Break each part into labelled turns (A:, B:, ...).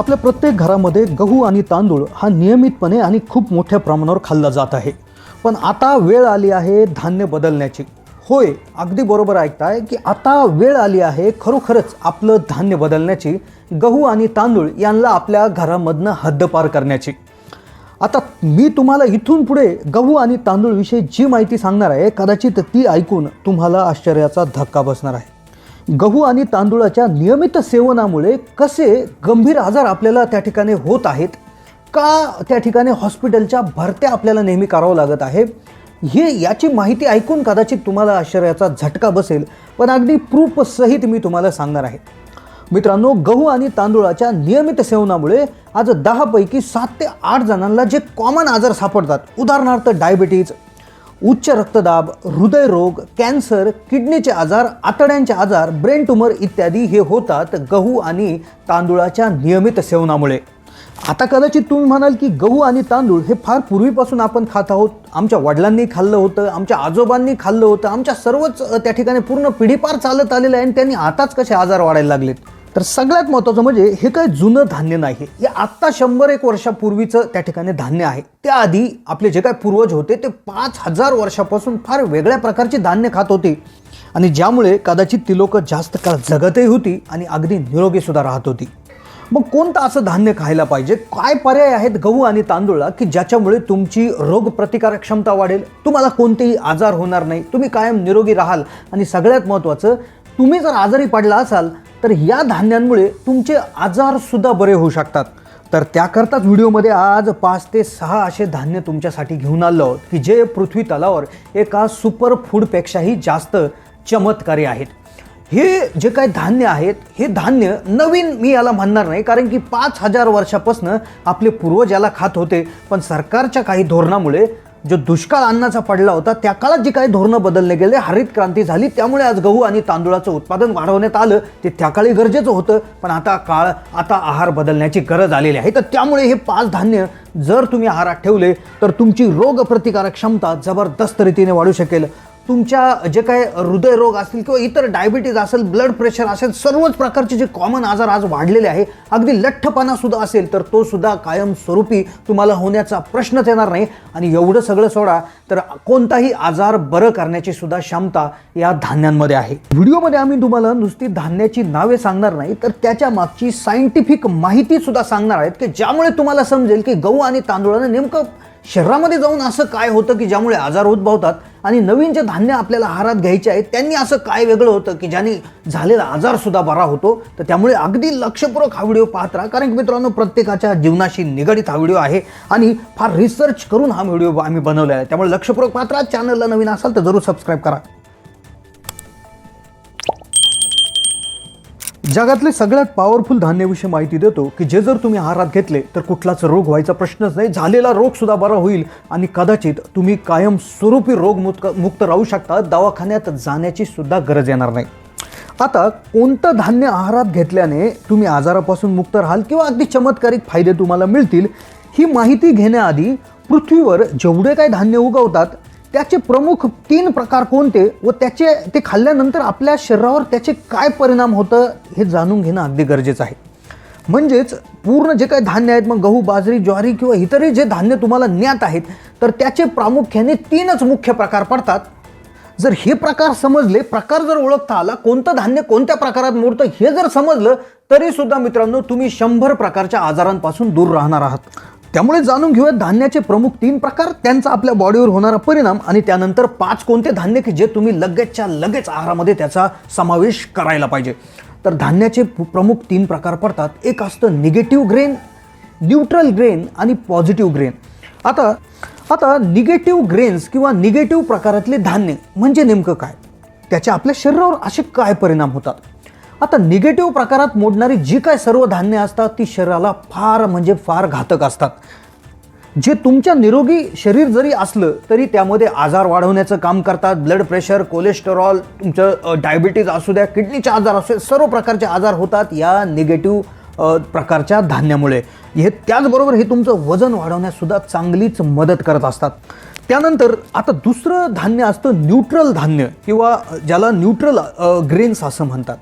A: आपल्या प्रत्येक घरामध्ये गहू आणि तांदूळ हा नियमितपणे आणि खूप मोठ्या प्रमाणावर खाल्ला जात आहे. पण आता वेळ आली आहे धान्य बदलण्याची. होय अगदी बरोबर ऐकताय की आता वेळ आली आहे खरोखरच आपलं धान्य बदलण्याची गहू आणि तांदूळ यांना आपल्या घरामधनं हद्दपार करण्याची. आता मी तुम्हाला इथून पुढे गहू आणि तांदूळ विषयी जी माहिती सांगणार आहे कदाचित ती ऐकून तुम्हाला आश्चर्याचा धक्का बसणार आहे. गहू आणि तांदूळाच्या नियमित सेवनामुळे कसे गंभीर आजार आपल्याला त्या ठिकाणी होत आहेत? का त्या ठिकाणी हॉस्पिटलच्या भरत्या आपल्याला नेहमी करावं लागत आहे? हे याची माहिती ऐकून कदाचित तुम्हाला आश्चर्याचा झटका बसेल पण अगदी प्रूफसहित मी तुम्हाला सांगणार आहे. मित्रांनो गहू आणि तांदूळाच्या नियमित सेवनामुळे आज दहापैकी सात ते आठ जणांना जे कॉमन आजार सापडतात उदाहरणार्थ डायबिटीज उच्च रक्तदाब हृदयरोग कॅन्सर किडनीचे आजार आतड्यांचे आजार ब्रेन ट्युमर इत्यादी हे होतात गहू आणि तांदूळाच्या नियमित सेवनामुळे. आता कदाचित तुम्ही म्हणाल की गहू आणि तांदूळ हे फार पूर्वीपासून आपण खात आहोत. आमच्या वडिलांनी खाल्लं होतं आमच्या आजोबांनी खाल्लं होतं आमच्या सर्वच त्या ठिकाणी पूर्ण पिढीपार चालत आलेलं आहे आणि त्यांनी आताच कसे आजार वाढायला लागलेत. तर सगळ्यात महत्त्वाचं म्हणजे हे काय जुनं धान्य नाही. हे आत्ता शंभर एक वर्षापूर्वीचं त्या ठिकाणी धान्य आहे. त्याआधी आपले जे काय पूर्वज होते ते पाच हजार वर्षापासून फार वेगळ्या प्रकारचे धान्य खात होते. आणि ज्यामुळे कदाचित ती लोकं जास्त काळ जगतही होती आणि अगदी निरोगीसुद्धा राहत होती. मग कोणतं असं धान्य खायला पाहिजे? काय पर्याय आहेत गहू आणि तांदूळला की ज्याच्यामुळे तुमची रोगप्रतिकारक क्षमता वाढेल? तुम्हाला कोणतेही आजार होणार नाही. तुम्ही कायम निरोगी राहाल. आणि सगळ्यात महत्त्वाचं तुम्ही जर आजारी पडला असाल तर या धान्यांमुळे तुमचे आजारसुद्धा बरे होऊ शकतात. तर त्याकरताच व्हिडिओमध्ये आज पाच ते सहा असे धान्य तुमच्यासाठी घेऊन आलो आहोत की जे पृथ्वी तलावर एका सुपर फूडपेक्षाही जास्त चमत्कारी आहेत. हे जे काय धान्य आहेत हे धान्य नवीन मी याला म्हणणार नाही कारण की पाच हजार वर्षापासून आपले पूर्वज याला खात होते पण सरकारच्या काही धोरणामुळे जो दुष्काळ अन्नाचा पडला होता त्या काळात जी काही धोरणं बदलले गेले हरित क्रांती झाली त्यामुळे आज गहू आणि तांदूळाचं उत्पादन वाढवण्यात आलं ते त्या काळी गरजेचं होतं. पण आता काळ आता आहार बदलण्याची गरज आलेली आहे. तर त्यामुळे हे पाच धान्य जर तुम्ही आहारात ठेवले तर तुमची रोगप्रतिकारक क्षमता जबरदस्त रीतीने वाढू शकेल. तुमच्या जे काय हृदयरोग असतील किंवा इतर डायबिटीज असेल ब्लड प्रेशर असेल सर्वच प्रकारचे जे कॉमन आजार आज वाढलेले आहे अगदी लठ्ठपणा सुद्धा असेल तर तो सुद्धा कायमस्वरूपी तुम्हाला होण्याचा प्रश्नच येणार नाही. आणि एवढं सगळं सोडा तर कोणताही आजार बरं करण्याची सुद्धा क्षमता या धान्यांमध्ये आहे. व्हिडिओमध्ये आम्ही तुम्हाला नुसती धान्याची नावे सांगणार नाही तर त्याच्या मागची सायंटिफिक माहिती सुद्धा सांगणार आहेत की ज्यामुळे तुम्हाला समजेल की गहू आणि तांदूळानं नेमकं शरीरामध्ये जाऊन असं काय होतं की ज्यामुळे आजार उद्भवतात. आणि नवीन जे धान्य आपल्याला आहारात घ्यायचे आहेत त्यांनी असं काय वेगळं होतं की ज्याने झालेला आजार सुद्धा बरा होतो? तर त्यामुळे अगदी लक्षपूर्वक हा व्हिडिओ पाहत राहा कारण की मित्रांनो प्रत्येकाच्या जीवनाशी निगडीत हा व्हिडिओ आहे आणि फार रिसर्च करून हा व्हिडिओ आम्ही बनवलेला आहे. त्यामुळे लक्षपूर्वक पाहत राहा. चॅनलला नवीन असाल तर जरूर सबस्क्राईब करा. जगातले सगळ्यात पॉवरफुल धान्याविषयी माहिती देतो की जे जर तुम्ही आहारात घेतले तर कुठलाच रोग व्हायचा प्रश्नच नाही. झालेला रोग सुद्धा बरा होईल आणि कदाचित तुम्ही कायम स्वरूपी रोगमुक्त मुक्त राहू शकता. दवाखान्यात जाण्याची सुद्धा गरज येणार नाही. आता कोणतं धान्य आहारात घेतल्याने तुम्ही आजारापासून मुक्त राहाल किंवा अगदी चमत्कारिक फायदे तुम्हाला मिळतील ही माहिती घेण्याआधी पृथ्वीवर जेवढे काय धान्य उगवतात त्याचे प्रमुख तीन प्रकार कोणते व त्याचे ते खाल्ल्यानंतर आपल्या शरीरावर त्याचे काय परिणाम होतं हे जाणून घेणं अगदी गरजेचं आहे. म्हणजेच पूर्ण जे काही धान्य आहेत मग गहू बाजरी ज्वारी किंवा इतरही जे धान्य तुम्हाला ज्ञात आहेत तर त्याचे प्रामुख्याने तीनच मुख्य प्रकार पडतात. जर हे प्रकार समजले प्रकार जर ओळखता आला कोणतं धान्य कोणत्या प्रकारात मोडतं हे जर समजलं तरी सुद्धा मित्रांनो तुम्ही शंभर प्रकारच्या आजारांपासून दूर राहणार आहात. त्यामुळे जाणून घेऊया धान्याचे प्रमुख तीन प्रकार त्यांचा आपल्या बॉडीवर होणारा परिणाम आणि त्यानंतर पाच कोणते धान्य की जे तुम्ही लगेचच्या लगेच आहारामध्ये त्याचा समावेश करायला पाहिजे. तर धान्याचे प्रमुख तीन प्रकार पडतात. एक असतं निगेटिव्ह ग्रेन न्यूट्रल ग्रेन आणि पॉझिटिव्ह ग्रेन आता आता निगेटिव्ह ग्रेन्स किंवा निगेटिव्ह प्रकारातले धान्य म्हणजे नेमकं काय? त्याचे आपल्या शरीरावर असे काय परिणाम होतात? आता निगेटिव्ह प्रकारात मोडणारी जी काय सर्व धान्य असतात ती शरीराला फार म्हणजे फार घातक असतात. जे तुमच्या निरोगी शरीर जरी असलं तरी त्यामध्ये आजार वाढवण्याचं काम करतात. ब्लड प्रेशर कोलेस्टेरॉल तुमचं डायबिटीज असू द्या किडनीचे आजार असू द्या सर्व प्रकारचे आजार होतात या निगेटिव्ह प्रकारच्या धान्यामुळे. हे त्याचबरोबर हे तुमचं वजन वाढवण्यासुद्धा चांगलीच मदत करत असतात. त्यानंतर आता दुसरं धान्य असतं न्यूट्रल धान्य किंवा ज्याला न्यूट्रल ग्रेन्स असं म्हणतात.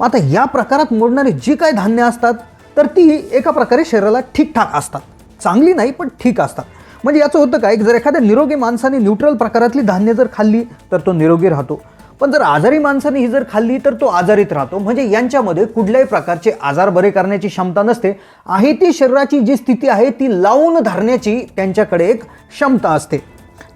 A: आता या प्रकारात मोडणारी जी काय धान्य असतात तर ती एका प्रकारे शरीराला ठीकठाक असतात. चांगली नाही पण ठीक असतात. म्हणजे याचं होतं काय जर एखाद्या निरोगी माणसाने न्यूट्रल प्रकारातली धान्य जर खाल्ली तर तो निरोगी राहतो. पण जर आजारी माणसाने ही जर खाल्ली तर तो आजारीत राहतो. म्हणजे यांच्यामध्ये कुठल्याही प्रकारचे आजार बरे करण्याची क्षमता नसते. आहे ती शरीराची जी स्थिती आहे ती लावून धरण्याची त्यांच्याकडे एक क्षमता असते.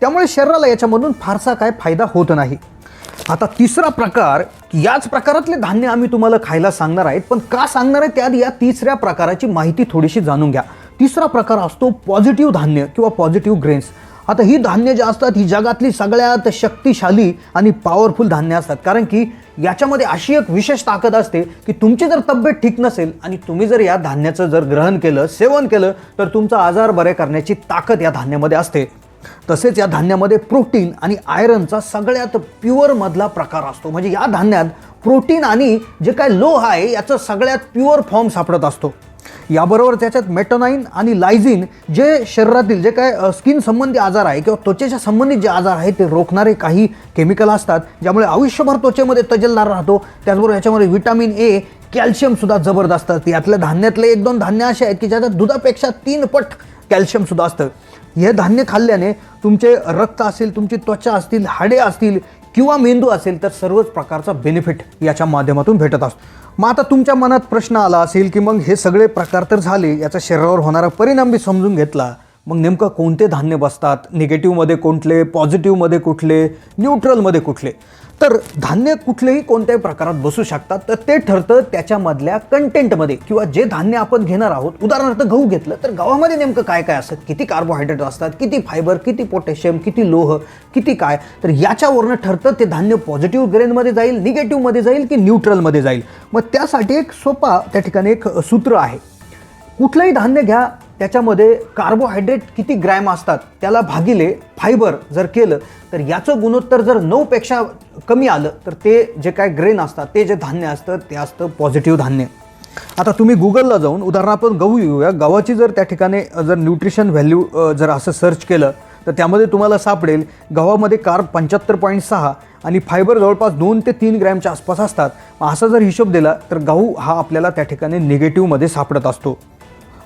A: त्यामुळे शरीराला याच्यामधून फारसा काय फायदा होत नाही. आता तिसरा प्रकार याच प्रकारातले धान्य आम्ही तुम्हाला खायला सांगणार आहेत पण का सांगणार आहे त्याआधी या तिसऱ्या प्रकाराची माहिती थोडीशी जाणून घ्या. तिसरा प्रकार असतो पॉझिटिव्ह धान्य किंवा पॉझिटिव्ह ग्रेन्स आता ही धान्य जी असतात ही जगातली सगळ्यात शक्तिशाली आणि पॉवरफुल धान्य असतात. कारण की याच्यामध्ये अशी एक विशेष ताकद असते की तुमची जर तब्येत ठीक नसेल आणि तुम्ही जर या धान्याचं जर ग्रहण केलं सेवन केलं तर तुमचा आजार बरे करण्याची ताकद या धान्यामध्ये असते. तसेच या धान्यामध्ये प्रोटीन आणि आयरनचा सगळ्यात प्युअर मधला प्रकार असतो. म्हणजे या धान्यात प्रोटीन आणि जे काय लोह आहे याचं सगळ्यात प्युअर फॉर्म सापडत असतो. याबरोबर त्याच्यात मेटोनाईन आणि लायझिन जे शरीरातील जे काय स्किन संबंधी आजार आहे किंवा त्वचेच्या संबंधित जे आजार आहेत ते रोखणारे काही केमिकल असतात ज्यामुळे आयुष्यभर त्वचेमध्ये तजेलदार राहतो. त्याचबरोबर याच्यामध्ये व्हिटॅमिन ए कॅल्शियमसुद्धा जबरदस्त असते. यातल्या धान्यातले एक दोन धान्य असे आहेत की ज्याच्यात दुधापेक्षा तीन पट कॅल्शियमसुद्धा असतं. हे धान्य खाल्ल्याने तुमचे रक्त असेल तुमची त्वचा असतील हाडे असतील किंवा मेंदू असेल तर सर्वच प्रकारचा बेनिफिट याच्या माध्यमातून भेटत असतो. मग आता तुमच्या मनात प्रश्न आला असेल की मग हे सगळे प्रकार तर झाले याचा शरीरावर होणारा परिणाम बी समजून घेतला. मग नेमकं कोणते धान्य बसतात? निगेटिव्हमध्ये कोणते पॉझिटिव्हमध्ये कुठले न्यूट्रलमध्ये कुठले? तर धान्य कुठलेही कोणत्याही प्रकारात बसू शकतात तर ते ठरतं त्याच्यामधल्या कंटेंटमध्ये किंवा जे धान्य आपण घेणार आहोत उदाहरणार्थ गहू घेतलं तर गव्हामध्ये नेमकं काय काय असतं? किती कार्बोहायड्रेट असतात? किती फायबर किती पोटॅशियम किती लोह किती काय? तर याच्यावरनं ठरतं ते धान्य पॉझिटिव्ह ग्रेनमध्ये जाईल निगेटिव्हमध्ये जाईल की न्यूट्रलमध्ये जाईल. मग त्यासाठी एक सोपा त्या ठिकाणी एक सूत्र आहे. कुठलंही धान्य घ्या त्याच्यामध्ये कार्बोहायड्रेट किती ग्रॅम असतात त्याला भागिले फायबर जर केलं तर याचं गुणोत्तर जर नऊपेक्षा कमी आलं तर ते जे काय ग्रेन असतात ते जे धान्य असतं ते असतं पॉझिटिव्ह धान्य. आता तुम्ही गुगलला जाऊन उदाहरण आपण गहू येऊया गव्हाची जर त्या ठिकाणी जर न्यूट्रिशन व्हॅल्यू जर असं सर्च केलं तर त्यामध्ये तुम्हाला सापडेल गव्हामध्ये कार्ब पंच्याहत्तर पॉईंट सहा आणि फायबर जवळपास दोन ते तीन ग्रॅमच्या आसपास असतात. मग असा जर हिशोब दिला तर गहू हा आपल्याला त्या ठिकाणी निगेटिव्हमध्ये सापडत असतो.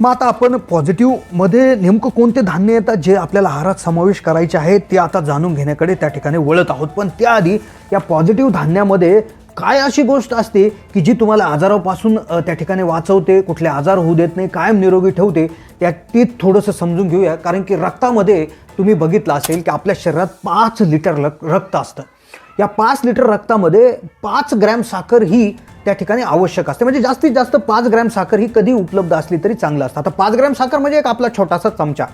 A: मग आता आपण पॉझिटिव्हमध्ये नेमकं कोणते धान्य येतात जे आपल्याला आहारात समावेश करायचे आहे ते आता जाणून घेण्याकडे त्या ठिकाणी वळत आहोत. पण त्याआधी या पॉझिटिव्ह धान्यामध्ये काय अशी गोष्ट असते की जी तुम्हाला आजारापासून त्या ठिकाणी वाचवते कुठले आजार होऊ देत नाही कायम निरोगी ठेवते त्या ते थोडंसं समजून घेऊया. कारण की रक्तामध्ये तुम्ही बघितलं असेल की आपल्या शरीरात पाच लिटर रक्त असतं. या पाच लिटर रक्तामध्ये पाच ग्रॅम साखर ही त्या ठिकाणी आवश्यक असते. म्हणजे जास्तीत जास्त पाच ग्रॅम साखर ही कधी उपलब्ध असली तरी चांगलं असतं. आता पाच ग्रॅम साखर म्हणजे एक आपला छोटासा चमचा.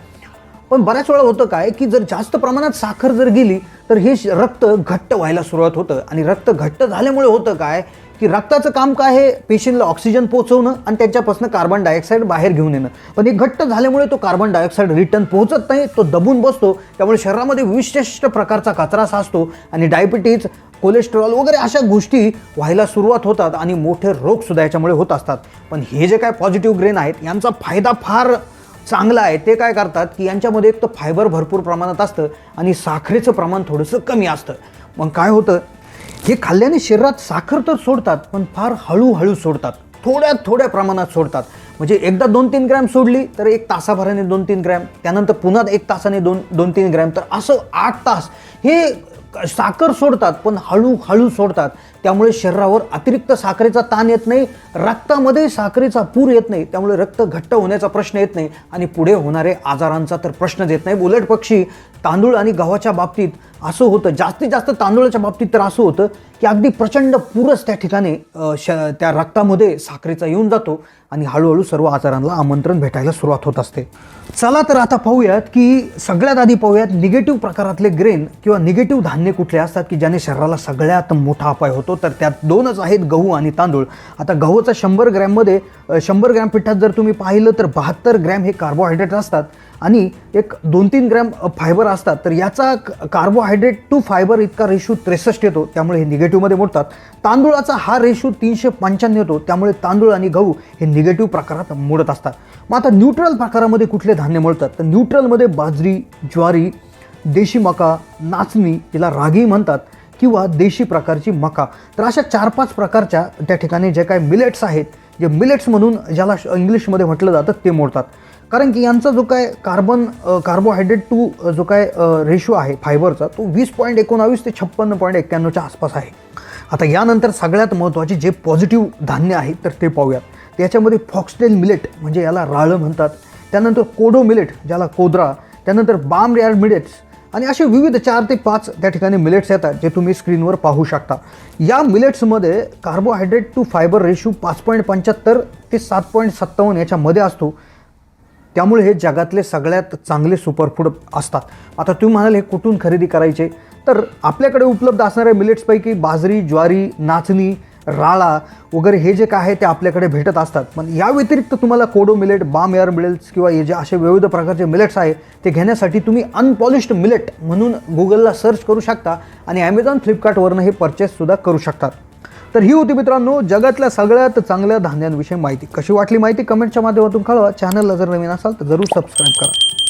A: पण बऱ्याच वेळा होतं काय की जर जास्त प्रमाणात साखर जर गेली तर हे श- रक्त घट्ट व्हायला सुरुवात होतं. आणि रक्त घट्ट झाल्यामुळे होतं काय की रक्ताचं काम काय आहे? पेशंटला ऑक्सिजन पोहोचवणं आणि त्यांच्यापासून कार्बन डायऑक्साईड बाहेर घेऊन येणं. पण हे घट्ट झाल्यामुळे तो कार्बन डायऑक्साईड रिटर्न पोहोचत नाही तो दबून बसतो. त्यामुळे शरीरामध्ये विशिष्ट प्रकारचा कचरा साचतो आणि डायबिटीज कोलेस्ट्रॉल वगैरे अशा गोष्टी व्हायला सुरुवात होतात आणि मोठे रोगसुद्धा याच्यामुळे होत असतात. पण हे जे काय पॉझिटिव्ह ग्रेन आहेत यांचा फायदा फार चांगला आहे. ते काय करतात की यांच्यामध्ये एक तर फायबर भरपूर प्रमाणात असतं आणि साखरेचं प्रमाण थोडंसं कमी असतं. मग काय होतं? हे खाल्ल्याने शरीरात साखर तर सोडतात पण फार हळूहळू सोडतात. थोड्या थोड्या प्रमाणात सोडतात. म्हणजे एकदा दोन तीन ग्रॅम सोडली तर एक तासाभराने दोन तीन ग्रॅम त्यानंतर पुन्हा एक तासाने दोन दोन तीन ग्रॅम तर असं आठ तास. हे साखर सोडतात पण हळूहळू सोडतात. त्यामुळे शरीरावर अतिरिक्त साखरेचा ताण येत नाही रक्तामध्ये साखरेचा पूर येत नाही त्यामुळे रक्त घट्ट होण्याचा प्रश्न येत नाही आणि पुढे होणारे आजारांचा तर प्रश्नच येत नाही. उलट पक्षी तांदूळ आणि गव्हाच्या बाबतीत असं होतं जास्तीत जास्त तांदूळाच्या बाबतीत तर असं होतं की अगदी प्रचंड पूरच त्या ठिकाणी श त्या रक्तामध्ये साखरेचा येऊन जातो आणि हळूहळू सर्व आजारांना आमंत्रण भेटायला सुरुवात होत असते. चला तर आता पाहूयात की सगळ्यात आधी पाहूयात निगेटिव्ह प्रकारातले ग्रेन किंवा निगेटिव्ह धान्य कुठले असतात की ज्याने शरीराला सगळ्यात मोठा अपाय होतो? तर त्यात दोनच आहेत गहू आणि तांदूळ. आता गहूचा शंभर ग्रॅममध्ये शंभर ग्रॅम पिठात जर तुम्ही पाहिलं तर बहात्तर ग्रॅम हे कार्बोहायड्रेट असतात आणि एक दोन तीन ग्रॅम फायबर असतात. तर याचा कार्बोहायड्रेट टू फायबर इतका रेशो त्रेसष्ट येतो त्यामुळे हे निगेटिव्हमध्ये मोडतात. तांदूळाचा हा रेशो तीनशे पंच्याण्णव येतो त्यामुळे तांदूळ आणि गहू हे निगेटिव्ह प्रकारात मोडत असतात. मग आता न्यूट्रल प्रकारामध्ये कुठले धान्य मोडतात? तर न्यूट्रलमध्ये बाजरी ज्वारी देशी मका नाचणी याला रागी म्हणतात. किंवा देशी प्रकारची मका. तर अशा चार पाच प्रकारच्या त्या ठिकाणी जे काय मिलेट्स आहेत जे मिलेट्स म्हणून ज्याला इंग्लिशमध्ये म्हटलं जातं ते मोडतात. कारण की यांचा जो काय कार्बन कार्बोहायड्रेट टू जो काय रेशो आहे फायबरचा तो वीस पॉईंट एकोणावीस ते छप्पन्न पॉईंट एक्क्याण्णवच्या आसपास आहे. आता यानंतर सगळ्यात महत्त्वाचे जे पॉझिटिव्ह धान्य आहे तर ते पाहूयात. त्याच्यामध्ये फॉक्सटेल मिलेट म्हणजे याला राळं म्हणतात. त्यानंतर कोडो मिलेट ज्याला कोद्रा. त्यानंतर बाम रेअर मिलेट्स आणि असे विविध चार ते पाच त्या ठिकाणी मिलेट्स येतात जे तुम्ही स्क्रीनवर पाहू शकता. या मिलेट्समध्ये कार्बोहायड्रेट टू फायबर रेशो पाच पॉईंट पंच्याहत्तर ते सात पॉईंट सत्तावन्न याच्यामध्ये असतो. त्यामुळे हे जगातले सगळ्यात चांगले सुपरफूड असतात. आता तुम्ही म्हणाल हे कुठून खरेदी करायचे? तर आपल्याकडे उपलब्ध असणाऱ्या मिलेट्सपैकी बाजरी ज्वारी नाचणी राळा वगैरे हे जे काय आहे ते आपल्याकडे भेटत असतात. पण या व्यतिरिक्त तुम्हाला kodo millet balm air millets किंवा हे जे असे विविध प्रकारचे मिलेट्स आहे ते घेण्यासाठी तुम्ही अनपॉलिश्ड मिलेट म्हणून गुगलला सर्च करू शकता आणि ॲमेझॉन फ्लिपकार्टवरनं हे परचेससुद्धा करू शकतात तर ही होती मित्रांनो जगातल्या सगळ्यात चांगल्या धान्यांविषयी माहिती. कशी वाटली माहिती कमेंटच्या माध्यमातून कळवा. चॅनलला जर नवीन असाल तर जरूर सबस्क्राईब करा.